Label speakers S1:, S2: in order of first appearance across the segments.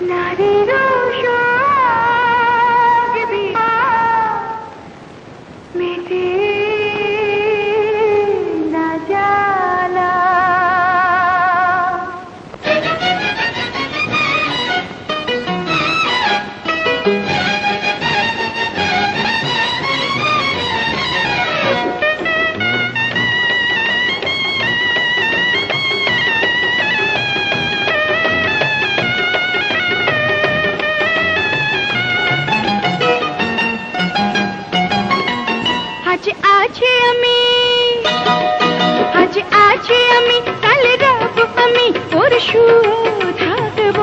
S1: নারীরা আজ আছি আমি কাল রব আমি পরশু থাকব।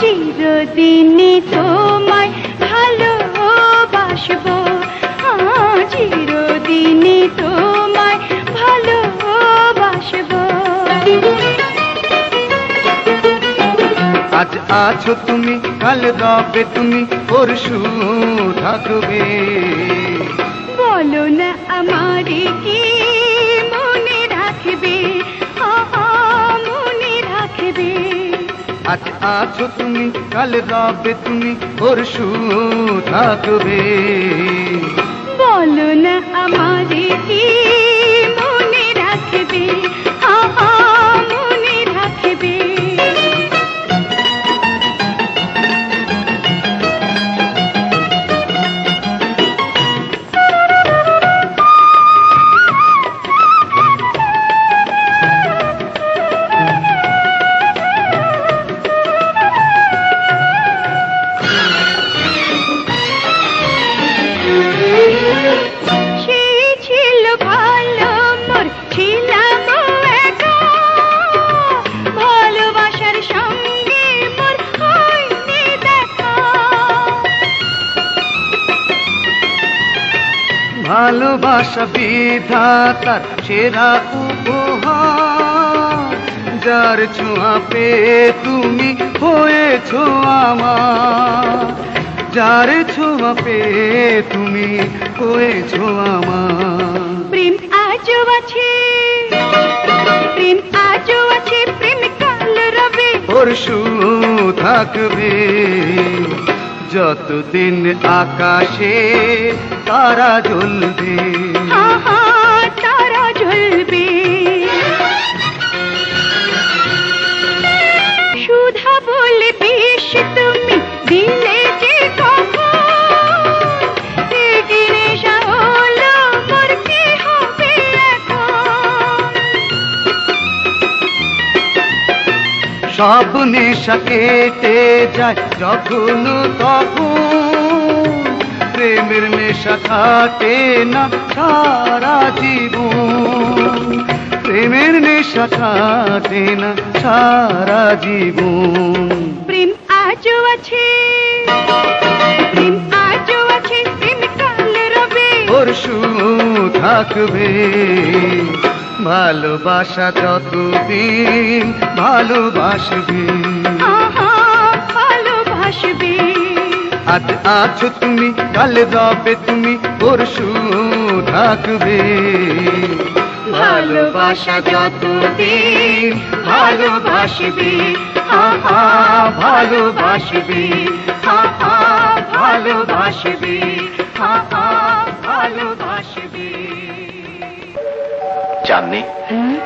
S1: চিরদিনই তোমায় ভালোবাসবো। চিরদিনই তোমায় ভালোবাসবো।
S2: আজ আছো তুমি কাল রবে তুমি পরশু থাকবে।
S1: বলো না আমারে কি
S2: আজ আছো তুমি কাল রাবে তুমি পরশু থাকবে।
S1: বলো না আমারে কি মনে রাখবে?
S2: ভালোবাসা বিধাতার সেরা উপহার। যার ছোঁয়া পেয়ে তুমি হয়েছো আমার। যার ছোঁয়া পেয়ে তুমি হয়েছো আমার।
S1: প্রেম আজও আছে প্রেম আজও আছে প্রেম কাল রবে।
S2: পরশু থাকবে। যতদিন আকাশে তারা জ্বলবে।
S1: তারা জ্বলবে।
S2: সব নেশা কেটে যায় যখন তখন প্রেমের নেশা থাকে না সারা জীবন। প্রেমের নেশা কাটে না সারা জীবন।
S1: প্রেম আজও আছে প্রেম আজও আছে প্রেম কাল রবে।
S2: পরশু থাকবে। ভালোবাসা যতদিন ভালোবাসবে।
S1: ভালোবাসবে।
S2: আজ আছো তুমি কাল রবে তুমি পরশু থাকবে। ভালোবাসা যতদিন ভালোবাসবে। আহা ভালোবাসবে। আহা ভালোবাসবে। আহা ভালোবাসবে।
S3: चांदनी
S1: हम्म।